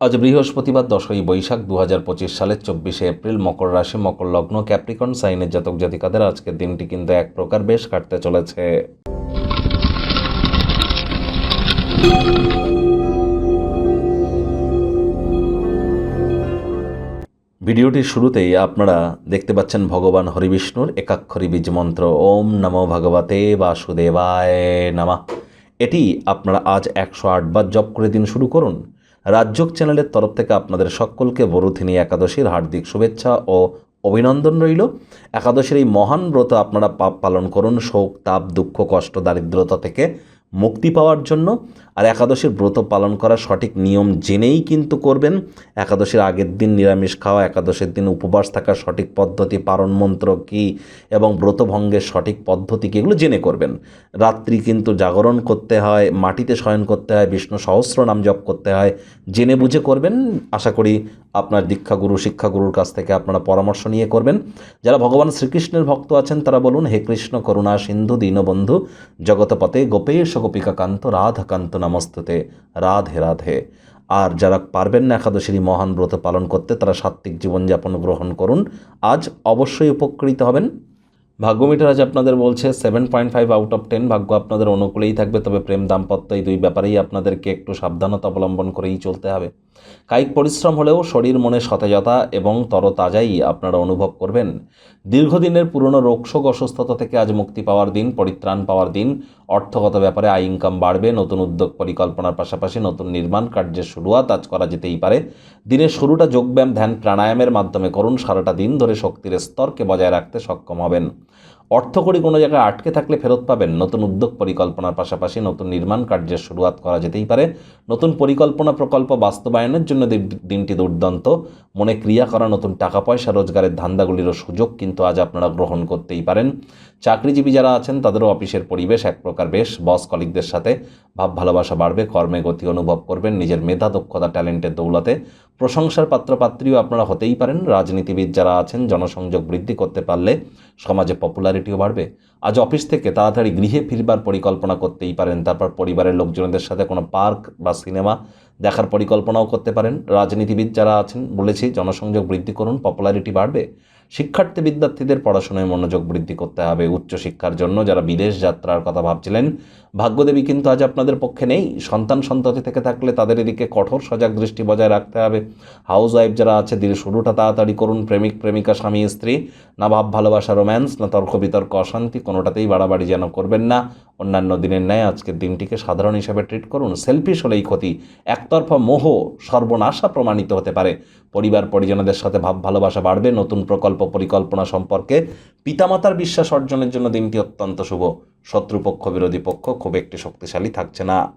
আজ বৃহস্পতিবার দশই বৈশাখ দু হাজার পঁচিশ সালের চব্বিশে এপ্রিল মকর রাশি, মকর লগ্ন, ক্যাপ্রিকন, সাইনের জাতক জাতিকাদের আজকের দিনটি কিন্তু এক প্রকার বেশ কাটতে চলেছে। ভিডিওটির শুরুতেই আপনারা দেখতে পাচ্ছেন ভগবান হরিবিষ্ণুর একাক্ষরী বীজ মন্ত্র। ওম নমো ভগবতে বাসুদেবায় নামা। এটি আপনারা আজ একশো আটবার জপ করে দিন শুরু করুন। রাজ্যক চ্যানেলের তরফ থেকে আপনাদের সকলকে বরুথিনী একাদশীর হার্দিক শুভেচ্ছা ও অভিনন্দন রইল। একাদশীর এই মহান ব্রত আপনারা পাপ পালন করুন, শোক, তাপ, দুঃখ, কষ্ট, দারিদ্রতা থেকে মুক্তি পাওয়ার জন্য আর একাদশীর ব্রত পালন করা সঠিক নিয়ম জেনেই কিন্তু করবেন। একাদশীর আগের দিন নিরামিষ খাওয়া, একাদশের দিন উপবাস থাকার সঠিক পদ্ধতি, পারণ মন্ত্র কী এবং ব্রতভঙ্গের সঠিক পদ্ধতি কী এগুলো জেনে করবেন। রাত্রি কিন্তু জাগরণ করতে হয়, মাটিতে শয়ন করতে হয়, বিষ্ণু সহস্র নাম জপ করতে হয়, জেনে বুঝে করবেন। আশা করি আপনার দীক্ষাগুরু, শিক্ষাগুরুর কাছ থেকে আপনারা পরামর্শ নিয়ে করবেন। যারা ভগবান শ্রীকৃষ্ণের ভক্ত আছেন, তারা বলুন, হে কৃষ্ণ করুণা, সিন্ধু দীনবন্ধু জগতপতে গোপেশ গোপিকাকান্ত, রাধাকান্ত নমস্তুতে, রাধে রাধে। আর যারা পারবেন না একাদশীর মহান ব্রত পালন করতে, তারা সাত্ত্বিক জীবনযাপন গ্রহণ করুন। আজ অবশ্যই উপকৃত হবেন। ভাগ্যমিটার আজ আপনাদের বলছে seven point five out of ten ভাগ্য আপনাদের অনুকূলেই থাকবে, তবে প্রেম দাম্পত্য এই দুই ব্যাপারেই আপনাদেরকে একটু সাবধানতা অবলম্বন করেই চলতে হবে। কায়িক পরিশ্রম হলেও শরীর, মনে সতেজতা এবং তরতাজাই আপনারা অনুভব করবেন। দীর্ঘদিনের পুরনো রোগশোক অসুস্থতা থেকে আজ মুক্তি পাওয়ার দিন, পরিত্রাণ পাওয়ার দিন, অর্থগত ব্যাপারে আয় ইনকাম বাড়বে, নতুন উদ্যোগ পরিকল্পনার পাশাপাশি নতুন নির্মাণ কার্যের শুরুয়াত আজ করা যেতেই পারে। দিনের শুরুটা যোগব্যায়াম, ধ্যান, প্রাণায়ামের মাধ্যমে করুন, সারাটা দিন ধরে শক্তির স্তরকে বজায় রাখতে সক্ষম হবেন। অর্থকড়ি কোনো জায়গায় আটকে থাকলে ফেরত পাবেন। নতুন উদ্যোগ পরিকল্পনার পাশাপাশি নতুন নির্মাণ কার্যের শুরুয়াত করা যেতেই পারে। নতুন পরিকল্পনা প্রকল্প বাস্তবায়নের জন্য দিনটি দুর্দান্ত। মনে ক্রিয়া করা, নতুন টাকা পয়সা, রোজগারের ধান্দাগুলিরও সুযোগ কিন্তু আজ আপনারা গ্রহণ করতেই পারেন। চাকরিজীবী যারা আছেন, তাদেরও অফিসের পরিবেশ এক প্রকার বেশ। বস কলিকদের সাথে ভাব ভালোবাসা বাড়বে, কর্মে গতি অনুভব করবেন, নিজের মেধা, দক্ষতা, ট্যালেন্টের দৌলতে। প্রশংসার পাত্রপাত্রীও আপনারা হতেই পারেন। রাজনীতিবিদ যারা আছেন, জনসংযোগ বৃদ্ধি করতে পারলে সমাজে পপুলারিটিও বাড়বে। আজ অফিস থেকে তাড়াতাড়ি গৃহে ফিরবার পরিকল্পনা করতেই পারেন। তারপর পরিবারের লোকজনদের সাথে কোনো পার্ক বা সিনেমা দেখার পরিকল্পনাও করতে পারেন। রাজনীতিবিদ যারা আছেন বলেছি, জনসংযোগ বৃদ্ধি করুন পপুলারিটি বাড়বে। শিক্ষার্থী বিদ্যার্থীদের পড়াশোনায় মনোযোগ বৃদ্ধি করতে হবে। উচ্চশিক্ষার জন্য যারা বিদেশ যাত্রার কথা ভাবছিলেন, ভাগ্যদেবী কিন্তু আজ আপনাদের পক্ষে নেই। সন্তান সন্ততি থেকে থাকলে তাদের এদিকে কঠোর সজাগ দৃষ্টি বজায় রাখতে হবে। হাউস ওয়াইফ যারা আছে দিনের শুরুটা তাড়াতাড়ি করুন। প্রেমিক, প্রেমিকা, স্বামী, স্ত্রী, না ভাব, ভালোবাসা, রোম্যান্স, না তর্ক বিতর্ক, অশান্তি, কোনোটাতেই বাড়াবাড়ি যেন করবেন না। অন্যান্য দিনের ন্যায় আজকের দিনটিকে সাধারণ হিসাবে ট্রিট করুন। সেলফিশ হলেই ক্ষতি। একতরফা মোহ, সর্বনাশা প্রমাণিত হতে পারে। পরিবার, পরিজনদের সাথে ভাব, ভালোবাসা বাড়বে। নতুন প্রকল্প, পরিকল্পনা সম্পর্কে পিতামাতার বিশ্বাস অর্জনের জন্য দিনটি অত্যন্ত শুভ। শত্রুপক্ষ, বিরোধী পক্ষ খুব একটি শক্তিশালী থাকছে না।